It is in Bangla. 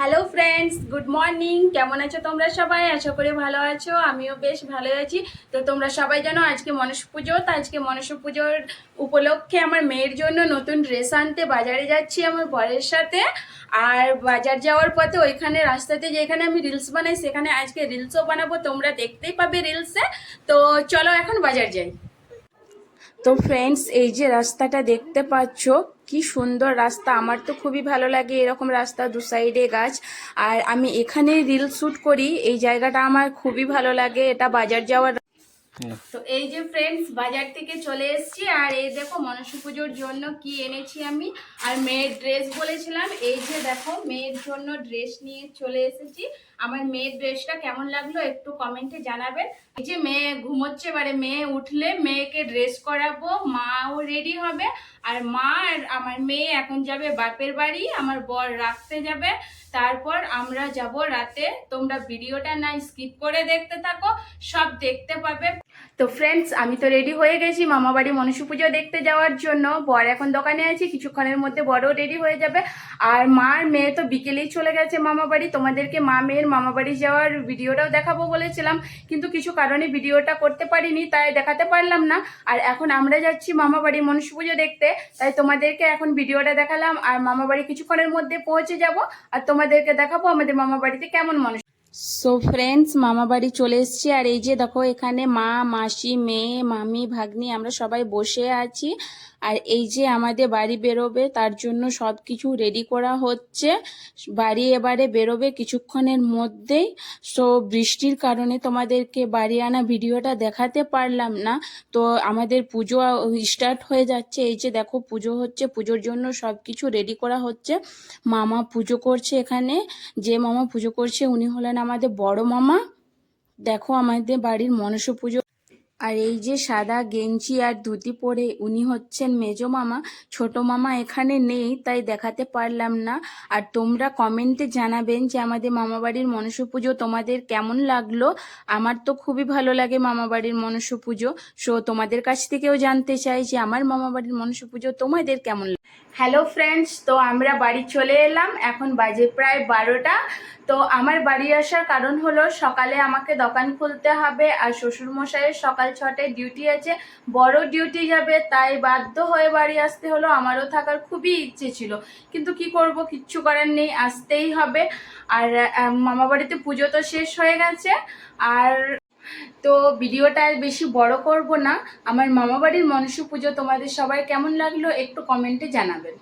হ্যালো ফ্রেন্ডস গুড মর্নিং কেমন আছো তোমরা সবাই? আশা করি ভালো আছো। আমিও বেশ ভালো আছি। তো তোমরা সবাই জানো আজকে মনস পুজো। তো আজকে মনস পুজোর উপলক্ষে আমার মেয়ের জন্য নতুন ড্রেস আনতে বাজারে যাচ্ছি আমার বরের সাথে। আর বাজার যাওয়ার পথে ওইখানে রাস্তাতে যেখানে আমি রিলস বানাই, সেখানে আজকে রিলসও বানাবো। তোমরা দেখতেই পাবে রিলসে তো চলো এখন বাজার যাই। তো ফ্রেন্ডস এই যে রাস্তাটা দেখতে পাচ্ছ, কি সুন্দর রাস্তা। আমার তো খুবই ভালো লাগে এরকম রাস্তা দু সাইডে গাছ। আর আমি এখানে রিল শ্যুট করি, এই জায়গাটা আমার খুবই ভালো লাগে। এটা বাজার যাওয়ার তো এই যে ফ্রেন্ডস বাজার থেকে চলে এসেছি। আর এই দেখো, মনসা পুজোর জন্য কি এনেছি আমি? আর মেয়ের ড্রেস বলেছিলাম। এই যে দেখো, মেয়ের জন্য ড্রেস নিয়ে চলে এসেছি। আমার মেয়ের ড্রেসটা কেমন লাগল একটু কমেন্টে জানাবেন। এই যে মেয়ে ঘুমোচ্ছে, এবারে মেয়ে উঠলে মেয়েকে ড্রেস করাবো। মাও রেডি হবে। আর মা আর আমার মেয়ে এখন যাবে বাপের বাড়ি। আমার বর রাখতে যাবে। তারপর আমরা যাব রাতে। তোমরা ভিডিওটা না স্কিপ করে দেখতে থাকো। সব দেখতে পাবে। তো ফ্রেন্ডস আমি তো রেডি হয়ে গেছি মামা বাড়ি মনসু পুজো দেখতে যাওয়ার জন্য। বর এখন দোকানে আছি, কিছুক্ষণের মধ্যে বড়ও রেডি হয়ে যাবে। আর মার মেয়ে তো বিকেলেই চলে গেছে মামা বাড়ি তোমাদেরকে মা মেয়ের মামা বাড়ি যাওয়ার ভিডিওটাও দেখাবো বলেছিলাম। কিন্তু কিছু কারণে ভিডিওটা করতে পারিনি, তাই দেখাতে পারলাম না। আর এখন আমরা যাচ্ছি মামা বাড়ি মনসু পুজো দেখতে, তাই তোমাদেরকে এখন ভিডিওটা দেখালাম। আর মামা বাড়ি কিছুক্ষণের মধ্যে পৌঁছে যাব। আর তোমাদেরকে দেখাবো আমাদের মামা বাড়িতে কেমন মানুষ সো ফ্রেন্ডস মামা বাড়ি চলে এসছি। আর এই যে দেখো, এখানে মা, মাসি, মেয়ে, মামি, ভাগ্নি, আমরা সবাই বসে আছি। আর এই যে আমাদের বাড়ি বেরোবে, তার জন্য সব কিছু রেডি করা হচ্ছে। বাড়ি এবারে বেরোবে কিছুক্ষণের মধ্যেই। সো বৃষ্টির কারণে তোমাদেরকে বাড়ি আনা ভিডিওটা দেখাতে পারলাম না। তো, আমাদের পুজো স্টার্ট হয়ে যাচ্ছে। এই যে দেখো, পুজো হচ্ছে। পুজোর জন্য সব কিছু রেডি করা হচ্ছে। মামা পুজো করছে এখানে। যে মামা পুজো করছে, উনি হলেন আমাদের বড় মামা। দেখো, আমাদের বাড়ির মনসা পুজো আর এই যে সাদা গেঞ্জি আর ধুতি পরে উনি হচ্ছেন মেজো মামা, ছোট মামা এখানে নেই, তাই দেখাতে পারলাম না। আর তোমরা কমেন্টে জানাবেন যে আমাদের মামা বাড়ির মনসা পুজো তোমাদের কেমন লাগল। আমার তো খুবই ভালো লাগে মামা বাড়ির মনসা পুজো। সো তোমাদের কাছ থেকেও জানতে চাই যে আমার মামা বাড়ির মনসা পুজো তোমাদের কেমন হ্যালো ফ্রেন্ডস তো আমরা বাড়ি চলে এলাম। এখন বাজে প্রায় বারোটা। তো আমার বাড়ি আসার কারণ হলো সকালে আমাকে দোকান খুলতে হবে আর শ্বশুর মশাইয়ের সকাল ছটায় ডিউটি আছে। বড় ডিউটি যাবে, তাই বাধ্য হয়ে বাড়ি আসতে হলো। আমারও থাকার খুবই ইচ্ছে ছিল। কিন্তু কি করব, কিচ্ছু করার নেই, আসতেই হবে। আর মামা বাড়িতে পুজো তো শেষ হয়ে গেছে। আর তো ভিডিওটা আর বেশি বড় করব না। আমার মামা বাড়ির মনসা পুজো তোমাদের সবাই কেমন লাগল, একটু কমেন্টে জানাবেন।